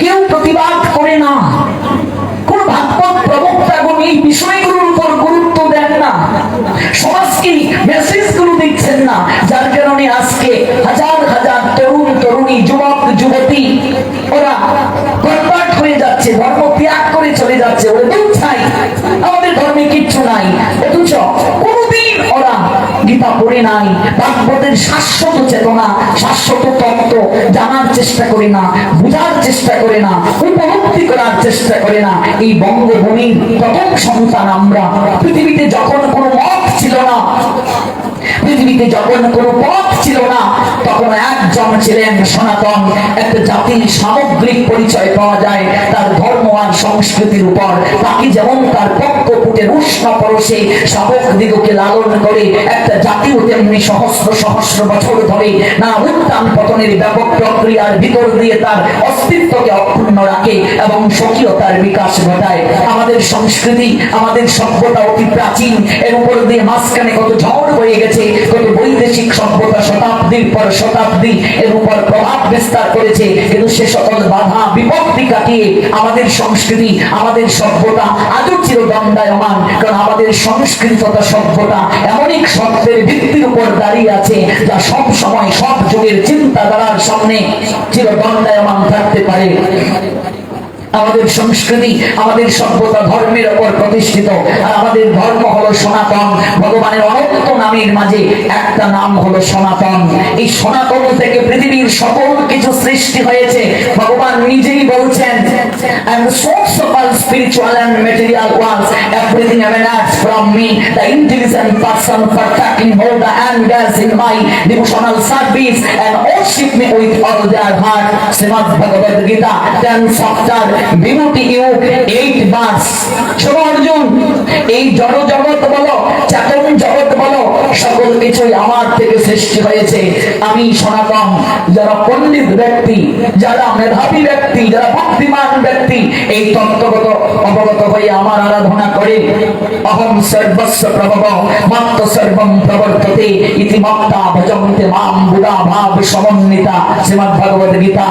কেউ প্রতিবাদ করে না। কোন ভাগবত প্রবক্তাগণ এই বিষয়গুলোর উপর গুরুত্ব দেন না। সমাজকে মেসেজগুলো দিচ্ছেন না, যার কারণে আজকে হাজার হাজার তরুণ, তরুণী, যুবক, যুবতী, ওরা কনভার্ট হয়ে যাচ্ছে, ধর্ম ত্যাগ করে চলে যাচ্ছে পড়ে নাই। ভাগবতের শাশ্বত চেতনা, শাশ্বত তত্ত্ব জানার চেষ্টা করে না, বোঝার চেষ্টা করে না, উপলব্ধি করার চেষ্টা করে না। এই বঙ্গভূমির প্রথম সন্তান আমরা। পৃথিবীতে যখন কোনো মত ছিল না পৃথিবীতে যখন কোনো পথ ছিল না, তখন একজন ছিলেন সনাতন। একটা জাতির সামগ্রিক পরিচয় পাওয়া যায়, তার ধর্ম আর সংস্কৃতির উপর। বাকি যেমন তার পক্ষ পুটের উষ্ণ পরশে শাবক দিগকে লালন করে, একটা জাতিও তেমনি সহস্র সহস্র বছর ধরে না উত্থান পতনের ব্যাপক প্রক্রিয়ার ভিতর দিয়ে তার অস্তিত্বকে অক্ষুণ্ণ রাখে এবং স্বকীয়তার বিকাশ ঘটায়। আমাদের সংস্কৃতি, আমাদের সভ্যতা অতি প্রাচীন, এর উপর দিয়ে মাঝখানে কত ঝড় হয়ে গেছে কত বৈদেশিক সভ্যতা শতাব্দীর পর শতাব্দী এর উপর প্রভাব বিস্তার করেছে। কিন্তু সে সকল বাধা বিপত্তি কাটিয়ে আমাদের সংস্কৃতি, আমাদের সভ্যতা আজও চিরদণ্ডায়মান। কারণ আমাদের সংস্কৃতি তথা সভ্যতা এমন এক সত্যের ভিত্তির উপর দাঁড়িয়ে আছে, যা সব সময়, সব যুগের চিন্তাধারার সামনে চিরদণ্ডায়মান থাকতে পারে। আমাদের সংস্কৃতি আমাদের সভ্যতা ধর্মের ওপর প্রতিষ্ঠিত আর আমাদের ধর্ম হলো সনাতন ভগবানের অনন্ত নামের মাঝে একটা নাম হলো সনাতন এই সনাতন থেকে পৃথিবীর সকল কিছু সৃষ্টি হয়েছে ভগবান নিজেই বলছেন and the source of all spiritual and material worlds everything emanates from me the intelligent person perfecting all the angles in my devotional service and worship me with all their heart Shrimad Bhagavad Gita 10 chapter আমার থেকে হয়েছে। আমি সনাতন, যারা পণ্ডিত ব্যক্তি, যারা মেধাবী ব্যক্তি, যারা ব্যক্তি, এই তত্ত্বগত অবগত হয়ে আমার আরাধনা করে অহম সর্বস্ব প্রভব মত্ত সর্বম প্রবর্ততে ইতি মত্তা ভজন্তে মাম বুড়া ভাব সমন্বিতা শ্রীমদ ভগবত গীতা।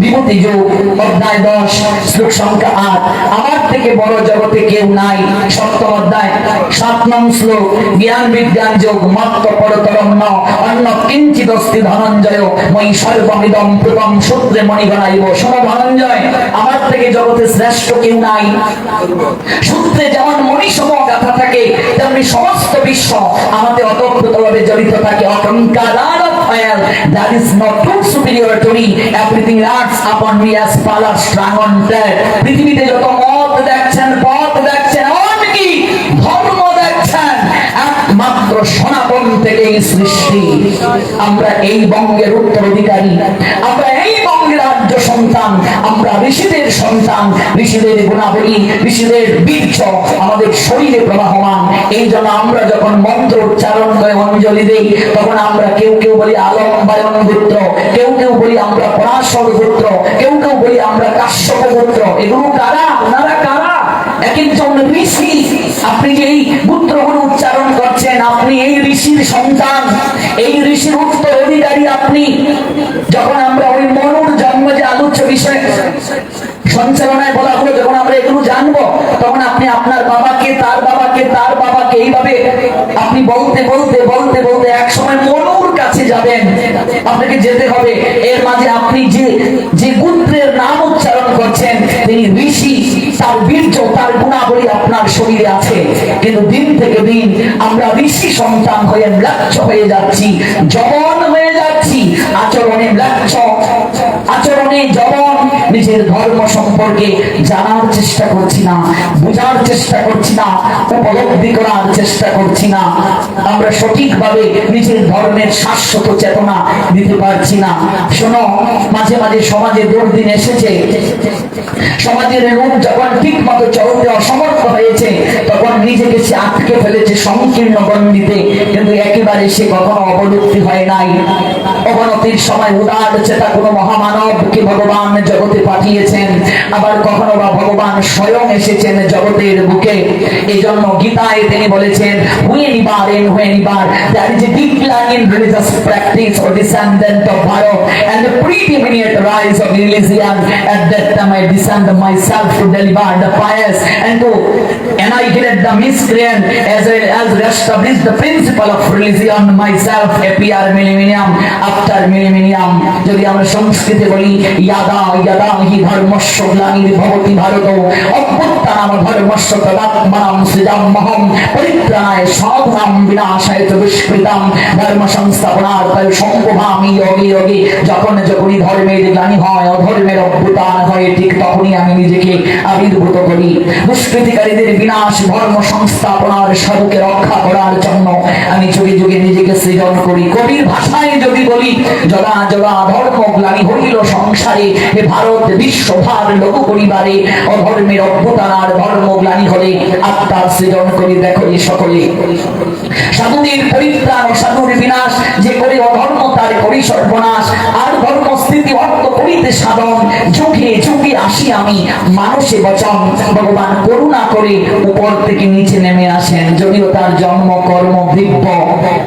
বিভূতি যোগ, অধ্যায় দশ, শ্লোক সংখ্যা আট। আমার থেকে বড় জগতে কেউ নাই, সপ্তম অধ্যায়, সাত নং শ্লোক, জ্ঞান বিজ্ঞান যোগ মত্ত পরতরম অন্য কিঞ্চিত অস্তি ধনঞ্জয়, মই সর্বমিদম প্রতম সূত্রে মণিগণাইব শোনো ধনঞ্জয়, আমার থেকে জগতে শ্রেষ্ঠ কেউ নাই। সূত্রে যেমন মণিসম গাথা থাকে, তেমনি সমস্ত বিশ্ব আমাদের অতপ্রতভাবে জড়িত থাকে। অহংকার that is not too superior to me everything acts upon me as strong on that পৃথিবীতে যত মত দেখছেন পথ দেখছেন, এমনকি ধর্ম দেখছেন, একমাত্র সনাতন থেকে সৃষ্টি। আমরা এই বঙ্গের উত্তরাধিকারী। আমরা সন্তান, আমরা ঋষিদের সন্তান, ঋষিদের গুণাবলী, ঋষিদের বীর্য আমাদের শরীরে প্রবাহমান। এই জন্য আমরা যখন মন্ত্র উচ্চারণ করে অঞ্জলি দেই, তখন আমরা কেউ কেউ বলি আলম বায়ন পুত্র কেউ কেউ বলি আমরা পরাশর পুত্র কেউ কেউ বলি আমরা কাশ্যপ পুত্র এগুলো কারা? ওনারা কারা? এক একজন ঋষি। আপনি যে এই পুত্রগুলো উচ্চারণ করছেন, আপনি এই ঋষির সন্তান, এই ঋষির উত্তর অধিকারী আপনি। যখন আমরা ওই মনুর জন্ম যে আলোচ্য বিষয় সঞ্চালনায় বলা হলো, যখন আমরা এগুলো জানব, তখন আপনি আপনার বাবাকে, তার বাবাকে তার বাবাকে এইভাবে আপনি বলতে বলতে বলতে বলতে এক সময় মনুর কাছে যাবেন। আপনাকে যেতে হবে। এর মাঝে আপনি যে যে গুত্রের নাম উচ্চারণ করছেন, তিনি ঋষি, তার বীর্য, তার গুণাবলী আপনার শরীরে আছে। কিন্তু দিন থেকে দিন আমরা ঋষি সন্তান হয়ে ম্লাচ্ছ হয়ে যাচ্ছি, জবন হয়ে যাচ্ছি। আচরণে ম্লাচ্ছ, আচরণে জবন। নিজের ধর্ম সম্পর্কে জানার চেষ্টা করছি না, বোঝার চেষ্টা করছি না, উপলব্ধি করার চেষ্টা করছি না। আমরা সঠিকভাবে নিজের ধর্মের শাশ্বত চেতনা দিতে পারছি না। শোনো, মাঝে মাঝে সমাজে দুর্দিন এসেছে। সমাজের রূপ যখন ঠিক মতো চলতে অসমর্থ হয়েছে, তখন নিজেকে সে আটকে ফেলেছে সংকীর্ণ গণ্ডিতে কিন্তু একেবারে সে কখনো অবলুপ্তি হয় নাই অবনতির সময় উদার চেতা কোনো মহামানবকে ভগবান জগতে পাঠিয়েছেন আবার কখনো বা ভগবান স্বয়ং এসেছেন জগতের বুকে এই জন্য গীতায় তিনি বলেছেন হুয়ে neighbour and who neighbour that is a practice or descendant of Bharat and the preeminent rise of religion at that time I descend myself to deliver the pious and to annihilate the miscreant as well the principle of union myself millennium after millennium যদি আমরা সংস্কৃতি বলি, ইয়াদা ইয়াদা, হি ধর্ম সোনানি ভবতি ভারত, অদ্ভুত আমি দুষ্কৃতিকারীদের বিনাশ, ধর্ম সংস্থাপনার রক্ষা করার জন্য আমি যুগে যুগে নিজেকে সৃজন করি। কবির ভাষায় যদি বলি জগা জগা ধর্ম গ্লানি হইল সংসারে, হে ভারত বিশ্বভার লোক পরিবারে, অধর্মের অভ্যুত্থানার ধর্ম গ্লানি হলে আত্মার সৃজন করি, দেখো সকলে। সাধুদের পরিত্রাণ, সাধুর বিনাশ যে করে অধর্ম তার করি সর্বনাশ, আর ধর্ম স্থিতি অর্থ করিতে সাধন। ঝুঁকে ঝুঁকে আসি আমি, মানুষে বচন। ভগবান করুণা করে উপর থেকে নিচে নেমে আসেন। যদিও তার জন্ম কর্ম দিব্য,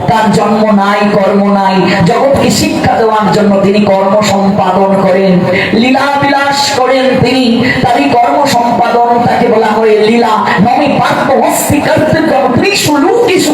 তার জন্ম নাই, কর্ম নাই। জগৎকে শিক্ষা দেওয়ার জন্য তিনি কর্ম সম্পাদন করেন। লীলা বিলাস করেন তিনি। তারই কর্ম সম্পাদন তাকে বলা হয় লীলা। নমি পার্থ হস্তি কর্তৃক ত্রিশু লুকিশু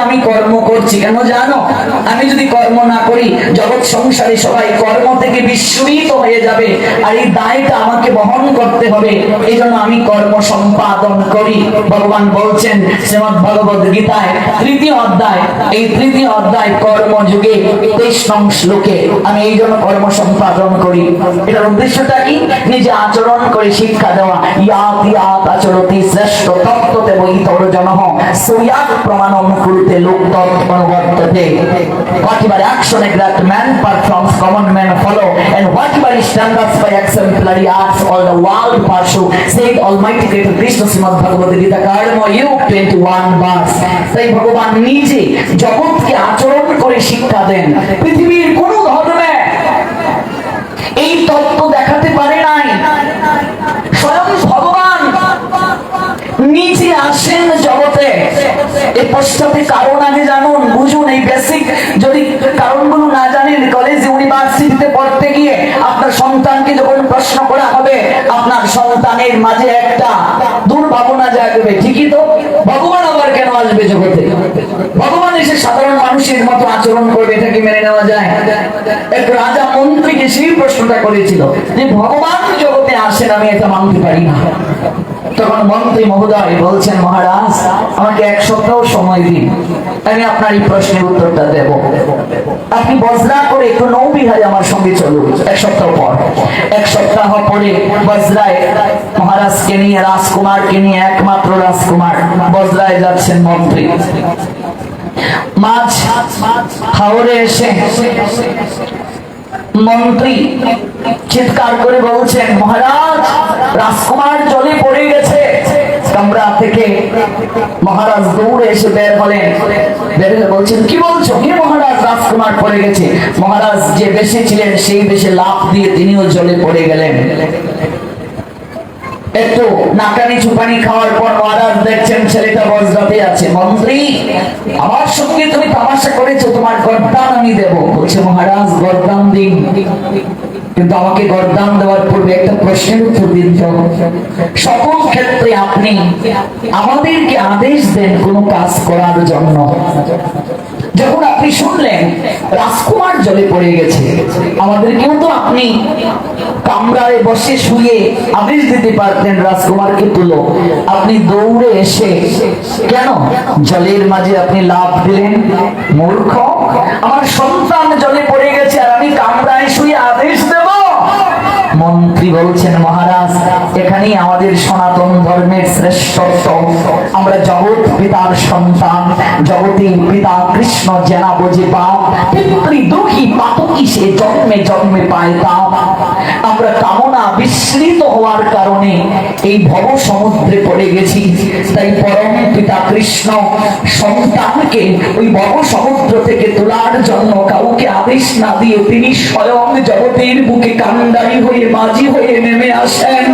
আমি কর্ম করছি কেন জানো? আমি যদি কর্ম না করি, জগৎ সংসারে সবাই কর্ম থেকে বিস্মিত হয়ে যাবে, আর এই দায়টা আমাকে বহন করতে হবে। এই জন্য আমি কর্ম সম্পাদন করি। ভগবান বলছেন শ্রীমদ ভগবত গীতায়, তৃতীয় অধ্যায়, এই তৃতীয় অধ্যায় কর্ম যুগে তেইশ নং শ্লোকে আমি এই জন্য কর্ম সম্পাদন করি। এটার উদ্দেশ্যটা কি? নিজে আচরণ করে শিক্ষা দেওয়া। ইয়াত ইয়াত আচরতি শ্রেষ্ঠ তত্ত্বতে বই তর জনহ। সুয়াত প্রমাণম কুরুতে লোক অনুবর্ততে whatever action a great man performs common men follow and whatever standards by exemplary acts all the world pursue said almighty creator Krishna Shrimad Bhagavad Gita কর্ম ইউ 21 verse তাই ভগবান নিজে জগৎকে আচরণ করে শিক্ষা দেন পৃথিবীর কোন ধর্মে এই তত্ত্ব দেখাতে পারে নাই স্বয়ং ভগবান আসেন জগতে এই পশ্চাতে কারণ আগে জানুন, বুঝুন এই বেসিক যদি কারণগুলো না জানেন কলেজ ইউনিভার্সিটিতে পড়তে গিয়ে আপনার সন্তানকে যখন প্রশ্ন করা হবে, আপনার সন্তানের মাঝে একটা দুর্ভাবনা জাগবে। ঠিকই তো? ভগবান আবার কেন আসবে জগতে? ভগবান এসে সাধারণ মানুষের মতো আচরণ করবে, এটা মেনে নেওয়া যায়? এক রাজা মন্ত্রীকে সেই প্রশ্নটা করেছিল যে, ভগবান জগতে আসেন, আমি এটা মানতে পারি না। তখন মন্ত্রী মহোদয় বলছেন, মহারাজ, আমাকে এক সপ্তাহ সময় দিন, আমি আপনার এই প্রশ্নের উত্তরটা দেব। আপনি বজরা করে একটু নৌবিহারে আমার সঙ্গে চলুন, এক সপ্তাহ পর। এক সপ্তাহ পরে বজরায় মহারাজকে নিয়ে, রাজকুমারকে নিয়ে, একমাত্র রাজকুমার বজরায় যাচ্ছেন মন্ত্রী। মাছ হাওড়ে এসে মন্ত্রী চিৎকার করে বলছেন, মহারাজ রাজকুমার জলে পড়ে গেছে। কামরা থেকে মহারাজ দৌড়ে এসে বের হলেন। বের হলে বলছেন, কি বলছো? কে মহারাজ রাজকুমার পড়ে গেছে? মহারাজ যে বেশি ছিলেন, সেই বেশে লাভ দিয়ে তিনিও জলে পড়ে গেলেন। একটু নাকানি চুপানি খাওয়ার পর মহারাজ দেখছেন, ছেলেটা আছে। মন্ত্রী, আমার সঙ্গে তুমি তামাশা করেছ, তোমার গরদান আমি দেব। বলছে, মহারাজ, গরদান দিন। কিন্তু আমাকে গরদান দেওয়ার পূর্বে একটা প্রশ্নের উত্তর দিন তো। সকল ক্ষেত্রে আপনি আমাদেরকে আদেশ দেন কোনো কাজ করার জন্য। যখন আপনি শুনলেন, রাজকুমার জলে পড়ে গেছে। আমাদেরকেও তো আপনি কামরায় বসে শুয়ে আদেশ দিতে পারতেন রাজকুমারকে তুলো। আপনি দৌড়ে এসে কেন? জলের মাঝে আপনি লাভ দিলেন, মূর্খ। আমার সন্তান জলে পড়ে গেছে আর আমি কামরায় শুয়ে আদেশ দেব মন্ত্রী বলছেন, মহারাজ, এখানেই আমাদের সনাতন ধর্মের শ্রেষ্ঠত্ব। আমরা জগৎ পিতার সন্তান জগতের পিতা কৃষ্ণ জেনা বোঝে পাপ পিতৃ দুঃখী পাতকি সে জন্মে জন্মে পায় তাপ আমরা কামনা বিস্মৃত হওয়ার কারণে এই ভব সমুদ্রে পড়ে গেছি। তাই পরম পিতা কৃষ্ণ, সন্তানকে ওই বড় সমুদ্র থেকে তোলার জন্য কাউকে আদেশ না দিয়ে তিনি স্বয়ং জগতের বুকে কান্ডারি হয়ে মাঝি হয়ে নেমে আসেন।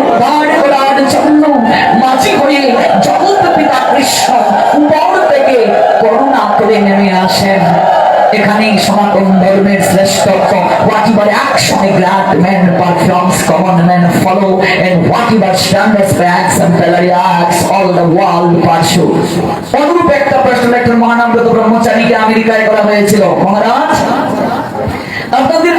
উদ্ধার করার জন্য মাঝি হয়ে জগৎ পিতা কৃষ্ণ উপর থেকে করুণা করে নেমে আসেন। এখানেই সনাতন ধর্মের শ্রেষ্ঠত্ব whatever action a great man performs common men follow and whatever standards acts and Pelari acts all the world pursue অনুরূপ একটা প্রশ্ন একটা মহানামগত ব্রহ্মচারীকে আমেরিকায় করা হয়েছিল মহারাজ আপনাদের